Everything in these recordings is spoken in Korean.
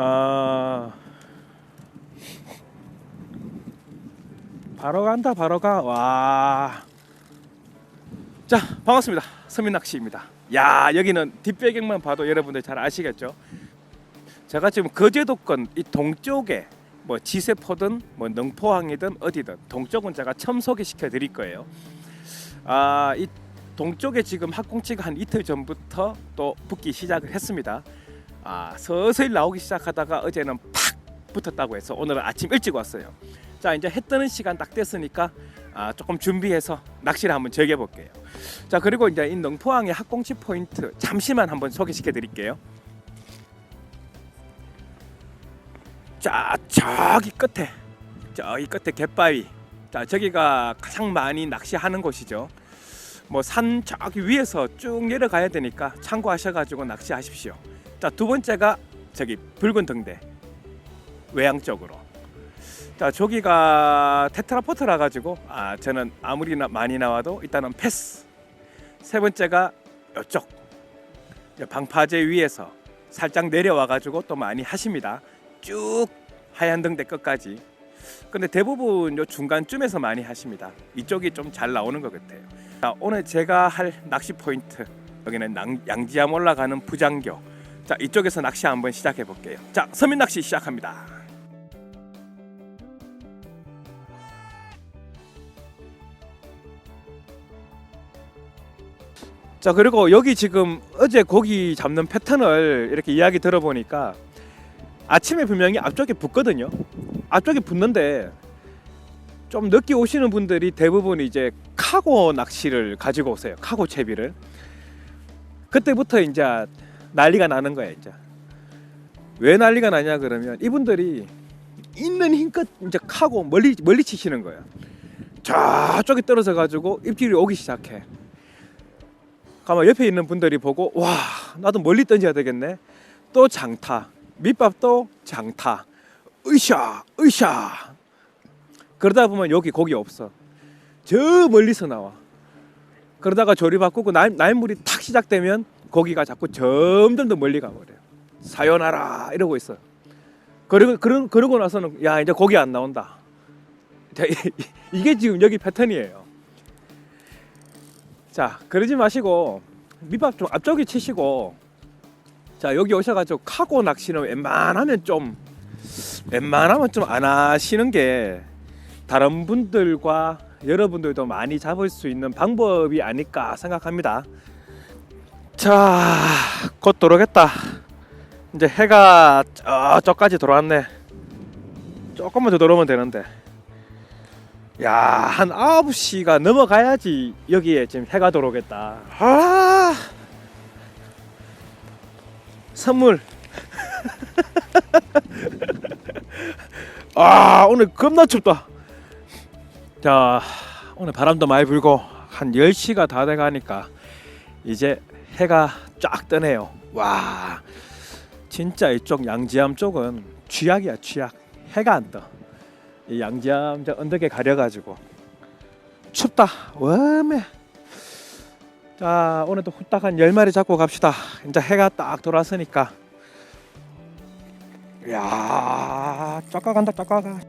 아. 바로 간다 바로 가 와. 자 반갑습니다. 서민낚시입니다. 야 여기는 뒷배경만 봐도 여러분들 잘 아시겠죠? 제가 지금 거제도권 이 동쪽에 뭐 지세포든 뭐 능포항이든 어디든 동쪽은 제가 처음 소개시켜 드릴 거예요. 아이 동쪽에 지금 학꽁치가 한 이틀 전부터 또 붙기 시작을 했습니다 아 서서히 나오기 시작하다가 어제는 팍 붙었다고 해서 오늘은 아침 일찍 왔어요. 자 이제 해 뜨는 시간 딱 됐으니까 아, 조금 준비해서 낚시를 한번 즐겨 볼게요. 자 그리고 이제 이 능포항의 학꽁치 포인트 잠시만 한번 소개시켜 드릴게요. 자 저기 끝에 저기 끝에 갯바위 자 저기가 가장 많이 낚시하는 곳이죠. 뭐 산 저기 위에서 쭉 내려가야 되니까 참고하셔가지고 낚시하십시오. 자 두 번째가 저기 붉은 등대 외양 쪽으로. 자 저기가 테트라포트라 가지고 아 저는 아무리 나, 많이 나와도 일단은 패스. 세 번째가 이쪽 방파제 위에서 살짝 내려와 가지고 또 많이 하십니다. 쭉 하얀 등대 끝까지. 근데 대부분 요 중간쯤에서 많이 하십니다. 이쪽이 좀 잘 나오는 것 같아요. 자, 오늘 제가 할 낚시 포인트 여기는 낭- 양지암 올라가는 부장교. 자 이쪽에서 낚시 한번 시작해 볼게요. 자 서민 낚시 시작합니다. 자 그리고 여기 지금 어제 고기 잡는 패턴을 이렇게 이야기 들어보니까 아침에 분명히 앞쪽에 붙거든요. 앞쪽에 붙는데 좀 늦게 오시는 분들이 대부분 이제 카고 낚시를 가지고 오세요. 카고 채비를. 그때부터 이제 난리가 나는 거야 이제. 왜 난리가 나냐 그러면 이분들이 있는 힘껏 이제 카고 멀리 멀리 치시는 거야. 저쪽에 떨어져 가지고 입질이 오기 시작해. 가만 옆에 있는 분들이 보고 와 나도 멀리 던져야 되겠네. 또 장타 밑밥도 장타. 으쌰 으쌰. 그러다 보면 여기 고기 없어. 저 멀리서 나와. 그러다가 조리 바꾸고 날, 날물이 탁 시작되면 고기가 자꾸 점점 더 멀리 가버려요. 사연하라 이러고 있어. 그리고 그러, 그러고 나서는 야 이제 고기 안 나온다. 이게 지금 여기 패턴이에요. 자 그러지 마시고 밑밥 좀 앞쪽에 치시고 자 여기 오셔가지고 카고 낚시는 웬만하면 좀 웬만하면 좀 안 하시는 게 다른 분들과 여러분들도 많이 잡을 수 있는 방법이 아닐까 생각합니다. 자, 곧 들어오겠다. 이제 해가 저쪽까지 들어왔네. 조금만 더 들어오면 되는데. 야, 한 9시가 넘어가야지 여기에 지금 해가 들어오겠다. 아! 선물. 아, 오늘 겁나 춥다. 자, 오늘 바람도 많이 불고 한 10시가 다 돼 가니까 이제 해가 쫙 뜨네요. 와, 진짜 이쪽 양지암 쪽은 쥐약이야 쥐약. 해가 안 떠. 이 양지암 저 언덕에 가려가지고 춥다. 웜해. 자, 오늘도 후딱 한 10마리 잡고 갑시다. 이제 해가 딱 돌아서니까. 야, 쫙가 간다, 쫙가 가.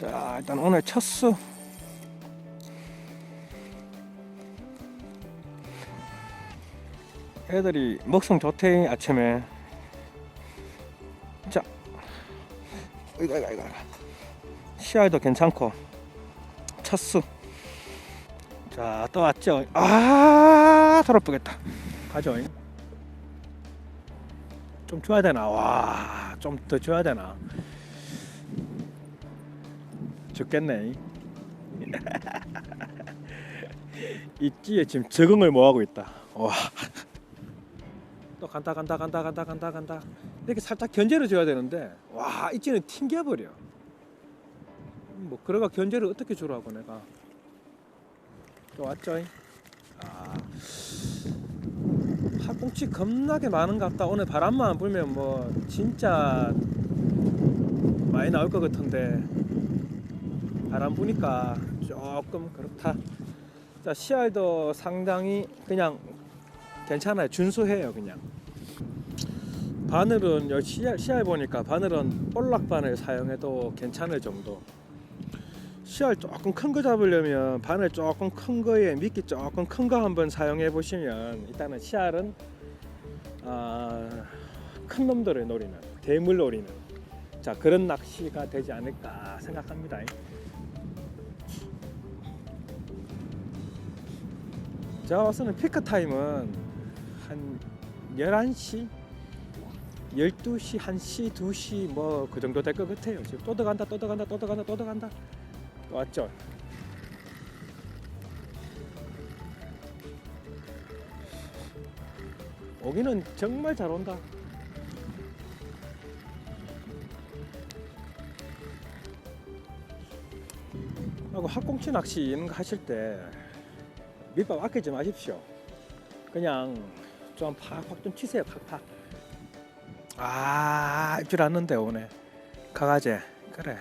자, 일단 오늘 첫 수. 애들이 먹성 좋대 아침에. 자, 이거 이거 이거. 시야도 괜찮고 첫 수. 자, 또 왔죠. 아, 더럽겠다. 가죠. 좀 줘야 되나? 와, 좀 더 줘야 되나? 죽겠네. 있기에 지금 적응을 못 하고 있다. 와. 또 간다 간다 간다 간다 간다 간다. 이렇게 살짝 견제를 줘야 되는데 와 있지는 튕겨 버려. 뭐 그러가 견제를 어떻게 주라고 내가. 또 왔죠. 아. 팔꿈치 겁나게 많은 것 같다. 오늘 바람만 불면 뭐 진짜 많이 나올 것 같은데 바람 부니까 조금 그렇다. 자 씨알도 상당히 그냥 괜찮아요. 준수해요 그냥. 바늘은 여기 시야, 시야에 보니까 바늘은 볼락 바늘 사용해도 괜찮을 정도. 씨알 조금 큰 거 잡으려면 바늘 조금 큰 거에 미끼 조금 큰 거 한번 사용해 보시면 일단은 씨알은 아, 큰 놈들을 노리는 대물 노리는 자 그런 낚시가 되지 않을까 생각합니다. 제가 봤을 때는 피크 타임은 한 11시 12시, 1시, 2시 뭐 그 정도 될 것 같아요. 지금 또 들어간다, 또 들어간다, 또 들어간다, 또 들어간다. 또 왔죠. 오기는 정말 잘 온다. 하고 학꽁치 낚시 이런 거 하실 때 밑밥 아끼지 마십시오. 그냥 좀 팍팍 좀 치세요, 팍팍. 아, 입질 않는데 오네. 가가제. 그래.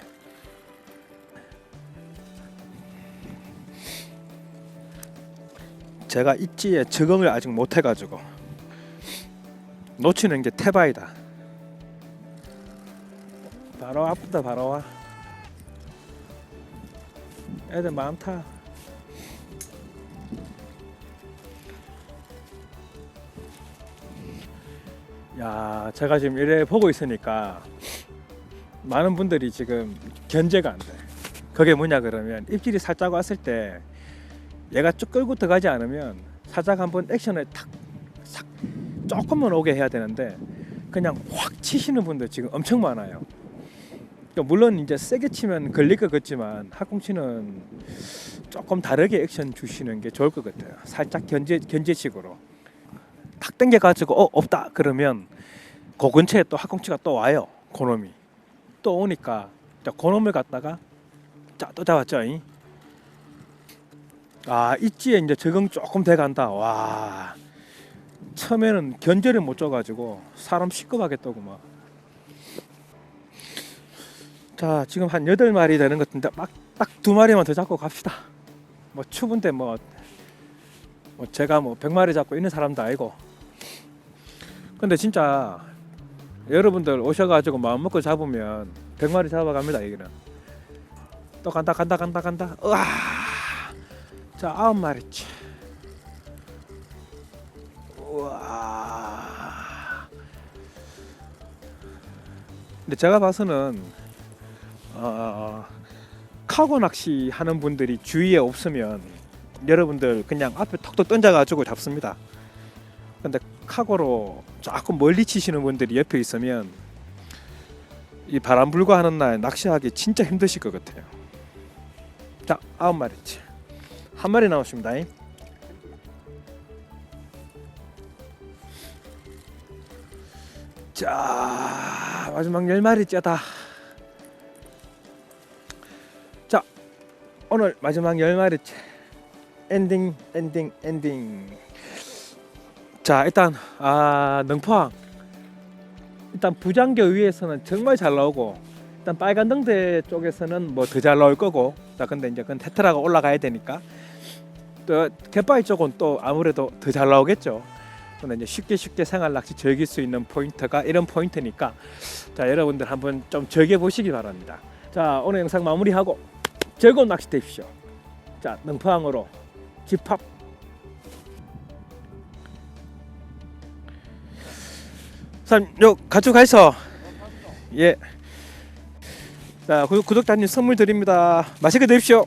제가 입지에 적응을 아직 못 해가지고 놓치는 게 태바이다. 바로 앞부터 바로 와. 애들 많다. 야, 제가 지금 이래 보고 있으니까 많은 분들이 지금 견제가 안 돼. 그게 뭐냐 그러면 입질이 살짝 왔을 때 얘가 쭉 끌고 들어가지 않으면 살짝 한번 액션을 탁, 싹 조금만 오게 해야 되는데 그냥 확 치시는 분들 지금 엄청 많아요. 그러니까 물론 이제 세게 치면 걸릴 것 같지만 학공치는 조금 다르게 액션 주시는 게 좋을 것 같아요. 살짝 견제 견제식으로 탁 당겨 가지고 어 없다 그러면 그 근처에 또 학공치가 또 와요. 고놈이 또 오니까 자 고놈을 갖다가 자또 잡았죠. 이? 아 있지에 이제 적응 조금 돼 간다. 와 처음에는 견제를 못 줘가지고 사람 시급하게 떠고 막. 자 지금 한 여덟 마리 되는 것 같은데 딱딱두 마리만 더 잡고 갑시다. 뭐 추운데 뭐, 뭐 제가 뭐백 마리 잡고 있는 사람도 아니고. 근데 진짜 여러분들 오셔가지고 마음 먹고 잡으면 백 마리 잡아갑니다 여기는. 또 간다 간다 간다 간다. 으아. 자 아홉 마리치. 우와. 근데 제가 봐서는 어, 카고 낚시 하는 분들이 주위에 없으면 여러분들 그냥 앞에 턱도 던져가지고 잡습니다. 근데 카고로 조금 멀리 치시는 분들이 옆에 있으면 이 바람 불고 하는 날 낚시하기 진짜 힘드실 것 같아요. 자 아홉 마리치. 한 마리 나왔습니다. 자 마지막 열 마리째다. 자 오늘 마지막 열 마리째 엔딩 엔딩 엔딩. 자 일단 아 능포항 일단 부장교 위에서는 정말 잘 나오고 일단 빨간 등대 쪽에서는 뭐 더 잘 나올 거고 자 근데 이제 그건 테트라가 올라가야 되니까 또 갯바위 쪽은 또 아무래도 더 잘 나오겠죠. 근데 이제 쉽게 쉽게 생활 낚시 즐길 수 있는 포인트가 이런 포인트니까 자 여러분들 한번 좀 즐겨 보시기 바랍니다. 자 오늘 영상 마무리하고 즐거운 낚시 되십시오. 자 능포항으로 집합. 사장님 요 가지고 가있어. 예. 자 구독, 구독자님 선물 드립니다. 맛있게 드십시오.